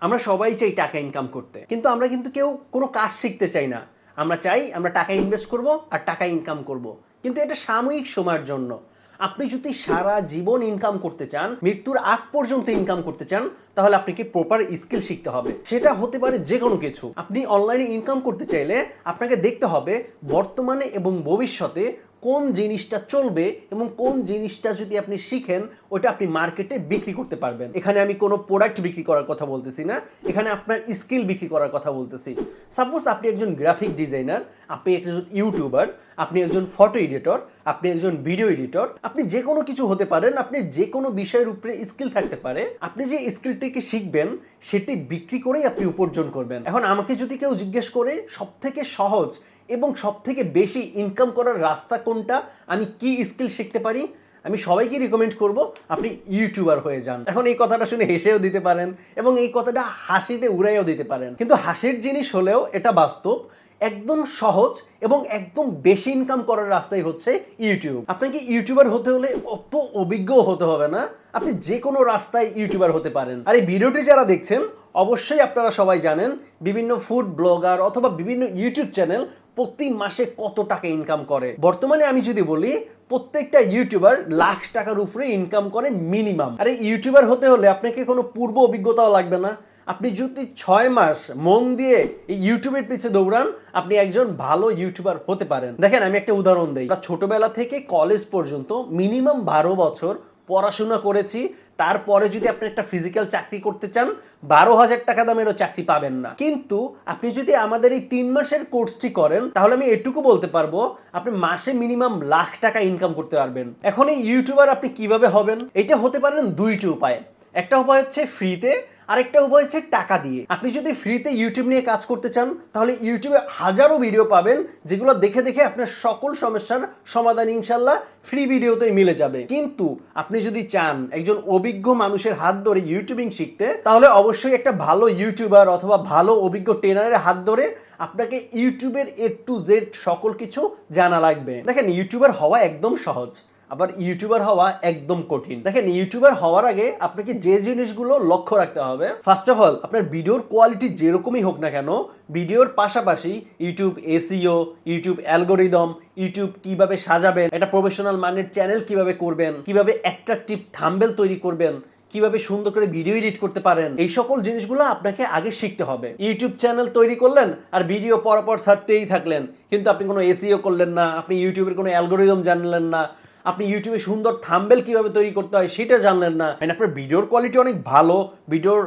আমরা সবাই চাই টাকা ইনকাম করতে। কিন্তু আমরা কিন্তু কেউ কোনো কাজ শিখতে চাই না। আমরা চাই আমরা টাকা ইনভেস্ট করব আর টাকা ইনকাম করব। কিন্তু এটা সাময়িক সময়ের জন্য। আপনি যদি সারা জীবন ইনকাম করতে চান, মৃত্যুর আগ পর্যন্ত ইনকাম করতে চান, তাহলে আপনাকে প্রপার স্কিল শিখতে হবে। সেটা হতে পারে যে কোনো কিছু। আপনি অনলাইনে ইনকাম করতে চাইলে আপনাকে দেখতে হবে বর্তমানে এবং ভবিষ্যতে কোন জিনিসটা চলবে এবং কোন জিনিসটা যদি আপনি শিখেন ওটা আপনি মার্কেটে বিক্রি করতে পারবেন। এখানে আমি কোনো প্রোডাক্ট বিক্রি করার কথা বলতেছি না। এখানে আপনার স্কিল বিক্রি করার কথা বলতেছি। সাপোজ আপনি একজন গ্রাফিক ডিজাইনার আপনি একজন ইউটিউবার আপনি একজন ফটো এডিটর আপনি একজন ভিডিও এডিটর আপনি যে কোনো কিছু হতে পারেন, আপনি যে কোনো বিষয়ের উপরে স্কিল থাকতে পারে। আপনি যে স্কিলটিকে শিখবেন, সেটি বিক্রি করেই আপনি উপার্জন করবেন। এখন আমাকে যদি কেউ জিজ্ঞেস করে সব থেকে সহজ এবং সব থেকে বেশি ইনকাম করার রাস্তা কোনটা? আমি কি স্কিল শিখতে পারি? আমি সবাইকে রিকমেন্ড করব, আপনি ইউটিউবার হয়ে যান। এখন এই কথাটা শুনে হেসেও দিতে পারেন এবং এই কথাটা হাসিতে উড়াইও দিতে পারেন। কিন্তু হাসির জিনিস হলেও এটা বাস্তব, একদম সহজ এবং একদম বেশি ইনকাম করার রাস্তাই হচ্ছে ইউটিউব আপনাকে ইউটিউবার হতে হলে অত অভিজ্ঞ হতে হবে না, আপনি যে কোনো রাস্তায় ইউটিউবার হতে পারেন। আর এই ভিডিওটি যারা দেখছেন, অবশ্যই আপনারা সবাই জানেন, বিভিন্ন ফুড ব্লগার অথবা বিভিন্ন ইউটিউব চ্যানেল প্রতি মাসে কত টাকা ইনকাম করে? বর্তমানে আমি যদি বলি, প্রত্যেকটা ইউটিউবার লাখ টাকার উপরে ইনকাম করে মিনিমাম আরে ইউটিউবার হতে হলে আপনাকে কোনো পূর্ব অভিজ্ঞতাও লাগবে না। আপনি যদি ছয় মাস মন দিয়ে এই ইউটিউবের পিছে দৌড়ান, আপনি একজন ভালো ইউটিউবার হতে পারেন। দেখেন, আমি একটা উদাহরণ দিই। ছোটবেলা থেকে কলেজ পর্যন্ত মিনিমাম বারো বছর পড়াশোনা করেছি, তারপরে যদি আপনি একটা ফিজিক্যাল চাকরি করতে চান, বারো হাজার টাকা দামেরও চাকরি পাবেন না। কিন্তু আপনি যদি আমাদের এই তিন মাসের কোর্সটি করেন, তাহলে আমি এটুকু বলতে পারব, আপনি মাসে মিনিমাম লাখ টাকা ইনকাম করতে পারবেন। এখন এই ইউটিউবার আপনি কীভাবে হবেন? এটা হতে পারেন দুইটি উপায়। একটা উপায় হচ্ছে ফ্রিতে আরেকটা উপায় হচ্ছে টাকা দিয়ে। আপনি যদি ফ্রিতে ইউটিউব নিয়ে কাজ করতে চান, তাহলে ইউটিউবে হাজারো ভিডিও পাবেন, যেগুলো দেখে দেখে আপনার সকল সমস্যার সমাধান ইনশাল্লাহ ফ্রি ভিডিওতেই মিলে যাবে। কিন্তু আপনি যদি চান একজন অভিজ্ঞ মানুষের হাত ধরে ইউটিউবিং শিখতে, তাহলে অবশ্যই একটা ভালো ইউটিউবার অথবা ভালো অভিজ্ঞ ট্রেনারের হাত ধরে আপনাকে ইউটিউবের এ টু জেড সকল কিছু জানা লাগবে। দেখেন, ইউটিউবার হওয়া একদম সহজ। আবার ইউটিউবার হওয়া একদম কঠিন। দেখেন ইউটিউবার হওয়ার আগে আপনাকে যে জিনিসগুলো লক্ষ্য রাখতে হবে ফার্স্ট অফ অল আপনার ভিডিওর কোয়ালিটি যেরকমই হোক না কেন, ভিডিওর পাশাপাশি YouTube SEO YouTube algorithm YouTube কীভাবে সাজাবেন, একটা প্রফেশনাল মানের চ্যানেল কীভাবে করবেন, কীভাবে অ্যাট্রাকটিভ থাম্বেল তৈরি করবেন, কীভাবে সুন্দর করে ভিডিও এডিট করতে পারেন, এই সকল জিনিসগুলো আপনাকে আগে শিখতে হবে। ইউটিউব চ্যানেল তৈরি করলেন আর ভিডিও পরপর ছাড়তেই থাকলেন। কিন্তু আপনি কোনো এসিও করলেন না, আপনি ইউটিউবের কোনো অ্যালগোরিদম জানলেন না আপনি ইউটিউবে সুন্দর থাম্বেল কীভাবে তৈরি করতে হয় সেটা জানলেন না। অ্যান্ড আপনার ভিডিওর কোয়ালিটি অনেক ভালো ভিডিওর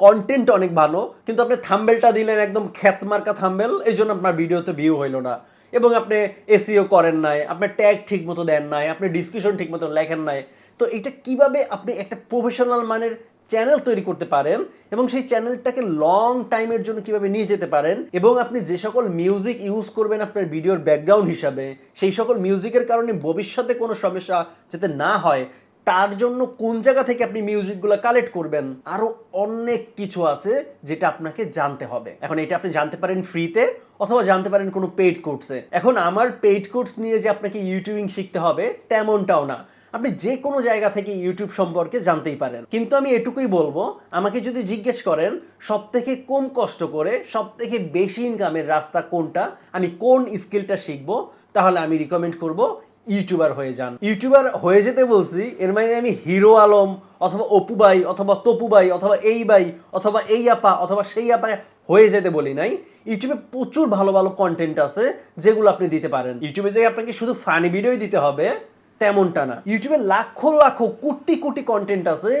কন্টেন্ট অনেক ভালো, কিন্তু আপনি থাম্বেলটা দিলেন একদম খ্যাতমার্কা থাম্বেল এই জন্য আপনার ভিডিওতে ভিউ হইল না। এবং আপনি এসিও করেন নাই আপনি ট্যাগ ঠিক মতো দেন নাই, আপনি ডিসক্রিপশন ঠিক মতো লেখেন নাই। তো এটা কীভাবে আপনি একটা প্রফেশনাল মানের চ্যানেল তৈরি করতে পারেন এবং সেই চ্যানেলটাকে লং টাইমের জন্য কীভাবে নিয়ে যেতে পারেন এবং আপনি যে সকল মিউজিক ইউজ করবেন আপনার ভিডিওর ব্যাকগ্রাউন্ড হিসাবে, সেই সকল মিউজিকের কারণে ভবিষ্যতে কোনো সমস্যা যাতে না হয়, তার জন্য কোন জায়গা থেকে আপনি মিউজিকগুলো কালেক্ট করবেন, আরও অনেক কিছু আছে যেটা আপনাকে জানতে হবে। এখন এটা আপনি জানতে পারেন ফ্রিতে অথবা জানতে পারেন কোনো পেইড কোর্সে এখন আমার পেইড কোর্স নিয়ে যে আপনাকে ইউটিউবিং শিখতে হবে, তেমনটাও না। আপনি যে কোনো জায়গা থেকে ইউটিউব সম্পর্কে জানতেই পারেন। কিন্তু আমি এটুকুই বলব, আমাকে যদি জিজ্ঞেস করেন সব থেকে কম কষ্ট করে সব থেকে বেশি ইনকামের রাস্তা কোনটা, আমি কোন স্কিলটা শিখব, তাহলে আমি রিকমেন্ড করব ইউটিউবার হয়ে যান। ইউটিউবার হয়ে যেতে বলছি, এর মানে আমি হিরো আলম অথবা অপু ভাই অথবা তপু ভাই অথবা এই ভাই অথবা এই আপা অথবা সেই আপা হয়ে যেতে বলি নাই। ইউটিউবে প্রচুর ভালো ভালো কন্টেন্ট আছে যেগুলো আপনি দিতে পারেন। ইউটিউবে যে আপনাকে শুধু ফানি ভিডিওই দিতে হবে তেমনটা না। ইউটিউবে লাখো লাখো কোটি কোটি কন্টেন্ট আছে,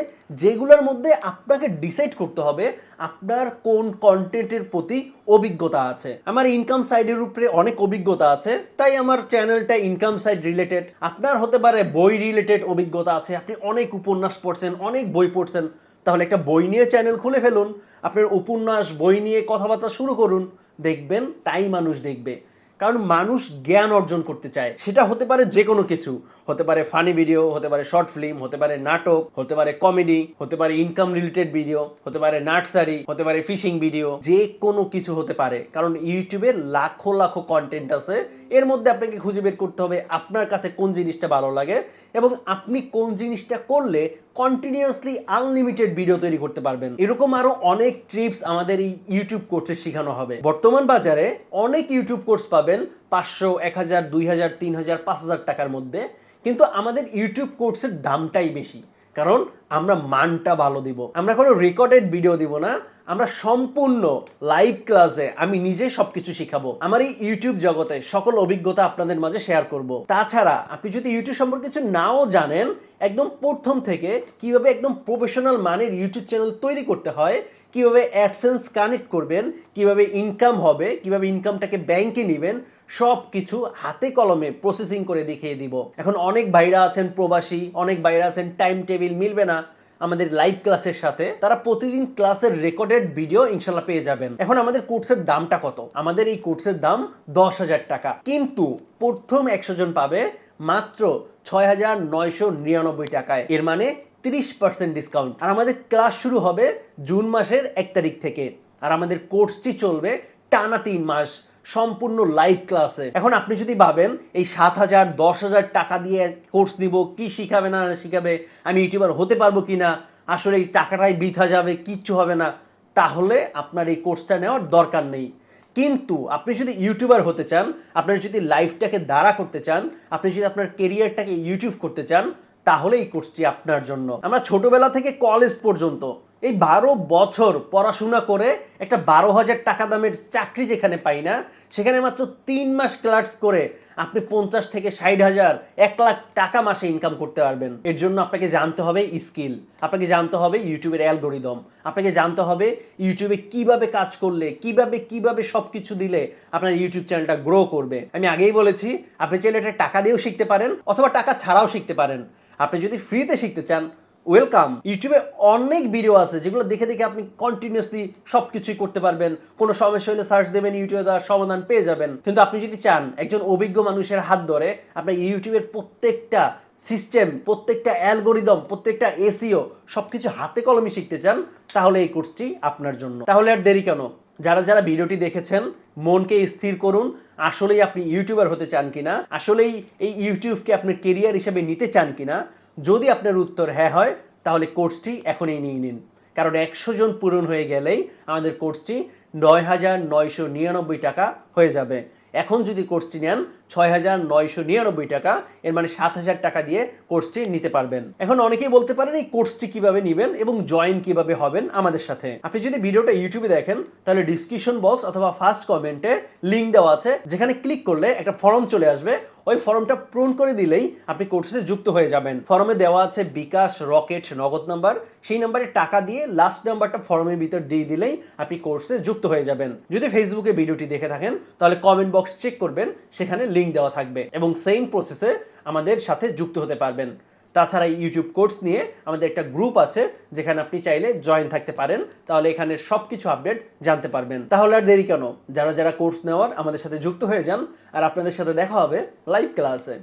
যেগুলোর মধ্যে আপনাকে ডিসাইড করতে হবে আপনার কোন কন্টেন্টের প্রতি অভিজ্ঞতা আছে। আমার ইনকাম সাইডের উপরে অনেক অভিজ্ঞতা আছে, তাই আমার চ্যানেলটা ইনকাম সাইড রিলেটেড আপনার হতে পারে বই রিলেটেড অভিজ্ঞতা আছে, আপনি অনেক উপন্যাস পড়ছেন, অনেক বই পড়ছেন, তাহলে একটা বই নিয়ে চ্যানেল খুলে ফেলুন, আপনার উপন্যাস, বই নিয়ে কথাবার্তা শুরু করুন, দেখবেন, তাই মানুষ দেখবে। কারণ মানুষ জ্ঞান অর্জন করতে চায়। সেটা হতে পারে যে কোনো কিছু। হতে পারে ফানি ভিডিও হতে পারে শর্ট ফিল্ম হতে পারে নাটক, হতে পারে কমেডি হতে পারে ইনকাম রিলেটেড ভিডিও হতে পারে নার্সারি হতে পারে ফিশিং ভিডিও যে কোনো কিছু হতে পারে। কারণ ইউটিউবে লাখো লাখো কন্টেন্ট আছে এর মধ্যে আপনাকে খুঁজে বের করতে হবে আপনার কাছে কোন জিনিসটা ভালো লাগে এবং আপনি কোন জিনিসটা করলে কন্টিনিউয়াসলি আনলিমিটেড ভিডিও তৈরি করতে পারবেন। এরকম আরও অনেক ট্রিপস আমাদের এই ইউটিউব কোর্সে শেখানো হবে। বর্তমান বাজারে অনেক ইউটিউব কোর্স পাবেন, পাঁচশো, এক হাজার, দুই হাজার, তিন হাজার, পাঁচ হাজার টাকার মধ্যে। কিন্তু আমাদের ইউটিউব কোর্সের দামটাই বেশি। কারণ আমরা মানটা ভালো দিব। আমরা কোনো রেকর্ডেড ভিডিও দিব না। আমরা সম্পূর্ণ লাইভ ক্লাসে আমি নিজে সবকিছু শিখাবো। আমার এই ইউটিউব জগতে সকল অভিজ্ঞতা আপনাদের মাঝে শেয়ার করব। তাছাড়া আপনি যদি ইউটিউব সম্পর্কে কিছু নাও জানেন, একদম প্রথম থেকে কীভাবে একদম প্রফেশনাল মানের ইউটিউব চ্যানেল তৈরি করতে হয়, কীভাবে অ্যাডসেন্স কানেক্ট করবেন, কীভাবে ইনকাম হবে, কীভাবে ইনকামটাকে ব্যাংকে নেবেন সব কিছু হাতে কলমে প্রসেসিং করে দেখিয়ে দিব। এখন অনেক ভাইরা আছেন প্রবাসী, অনেক ভাইরা আছেন টাইম টেবিল মিলবে না আমাদের লাইভ ক্লাসের সাথে। তারা প্রতিদিন ক্লাসের রেকর্ডেড ভিডিও ইনশাল্লাহ পেয়ে যাবেন। এখন আমাদের কোর্সের দামটা কত? আমাদের এই কোর্সের দাম দশ হাজার টাকা। কিন্তু প্রথম একশো জন পাবে মাত্র ছয় হাজার নয়শো নিরানব্বই টাকায়। এর মানে তিরিশ পার্সেন্ট ডিসকাউন্ট আর আমাদের ক্লাস শুরু হবে জুন মাসের এক তারিখ থেকে। আর আমাদের কোর্সটি চলবে টানা তিন মাস। সম্পূর্ণ লাইভ ক্লাসে এখন আপনি যদি ভাবেন, এই সাত হাজার, দশ হাজার টাকা দিয়ে কোর্স দিব কি শিখাবে না শিখাবে, আমি ইউটিউবার হতে পারব কি না আসলে এই টাকাটাই বৃথা যাবে, কিচ্ছু হবে না, তাহলে আপনার এই কোর্সটা নেওয়ার দরকার নেই। কিন্তু আপনি যদি ইউটিউবার হতে চান, আপনার যদি লাইফটাকে দাঁড়া করতে চান, আপনি যদি আপনার কেরিয়ারটাকে ইউটিউব করতে চান, তাহলে এই কোর্সটি আপনার জন্য। আমরা ছোটবেলা থেকে কলেজ পর্যন্ত এই বারো বছর পড়াশোনা করে একটা বারো হাজার টাকা দামের চাকরি যেখানে পাই না, সেখানে মাত্র তিন মাস ক্লাস করে আপনি পঞ্চাশ থেকে ষাট হাজার, এক লাখ টাকা মাসে ইনকাম করতে পারবেন। এর জন্য আপনাকে জানতে হবে স্কিল আপনাকে জানতে হবে ইউটিউবের অ্যালগোরিদম আপনাকে জানতে হবে ইউটিউবে কীভাবে কাজ করলে, কীভাবে কীভাবে সব কিছু দিলে আপনার ইউটিউব চ্যানেলটা গ্রো করবে। আমি আগেই বলেছি, আপনি এটা টাকা দিয়েও শিখতে পারেন, অথবা টাকা ছাড়াও শিখতে পারেন। আপনি যদি ফ্রিতে শিখতে চান ওয়েলকাম ইউটিউবে অনেক ভিডিও আছে যেগুলো দেখে দেখে আপনি কন্টিনিউসলি সব কিছুই করতে পারবেন। কোনো সমস্যা হলে সার্চ দেবেন ইউটিউবে তার সমাধান পেয়ে যাবেন। কিন্তু আপনি যদি চান একজন অভিজ্ঞ মানুষের হাত ধরে আপনি ইউটিউবের প্রত্যেকটা সিস্টেম প্রত্যেকটা অ্যালগোরিদম প্রত্যেকটা এসিও সবকিছু হাতে কলমে শিখতে চান, তাহলে এই কোর্সটি আপনার জন্য। তাহলে আর দেরি কেন? যারা যারা ভিডিওটি দেখেছেন, মনকে স্থির করুন, আসলেই আপনি ইউটিউবার হতে চান কিনা, আসলেই এই ইউটিউবকে আপনার কেরিয়ার হিসেবে নিতে চান কিনা যদি আপনার উত্তর হ্যাঁ হয়, তাহলে কোর্সটি এখনই নিয়ে নিন। কারণ একশো জন পূরণ হয়ে গেলেই আমাদের কোর্সটি নয় হাজার নয়শো নিরানব্বই টাকা হয়ে যাবে। এখন যদি কোর্সটি নেন ছয় হাজার নয়শো নিরানব্বই টাকা, এর মানে সাত হাজার টাকা দিয়ে কোর্সটি নিতে পারবেন। এখন অনেকেই বলতে পারেন, এই কোর্সটি কীভাবে নেবেন এবং জয়েন কীভাবে হবেন আমাদের সাথে? আপনি যদি ভিডিওটা ইউটিউবে দেখেন, তাহলে ডিসক্রিপশন বক্স অথবা ফার্স্ট কমেন্টে লিঙ্ক দেওয়া আছে, যেখানে ক্লিক করলে একটা ফর্ম চলে আসবে। ওই ফর্মটা পূরণ করে দিলেই আপনি কোর্সে যুক্ত হয়ে যাবেন। ফর্মে দেওয়া আছে বিকাশ, রকেট, নগদ নাম্বার। সেই নাম্বারে টাকা দিয়ে লাস্ট নাম্বারটা ফর্মের ভিতর দিয়ে দিলেই আপনি কোর্সে যুক্ত হয়ে যাবেন। যদি ফেসবুকে ভিডিওটি দেখে থাকেন, তাহলে কমেন্ট বক্স চেক করবেন, সেখানে লিঙ্ক দেওয়া থাকবে এবং সেম প্রসেসে আমাদের সাথে যুক্ত হতে পারবেন। তাছাড়া ইউটিউব কোর্স নিয়ে আমাদের একটা গ্রুপ আছে, যেখানে আপনি চাইলে জয়েন থাকতে পারেন। তাহলে এখানে সব কিছু আপডেট জানতে পারবেন। তাহলে আর দেরি কেন? যারা যারা কোর্স নেওয়ার আমাদের সাথে যুক্ত হয়ে যান, আর আপনাদের সাথে দেখা হবে লাইভ ক্লাসে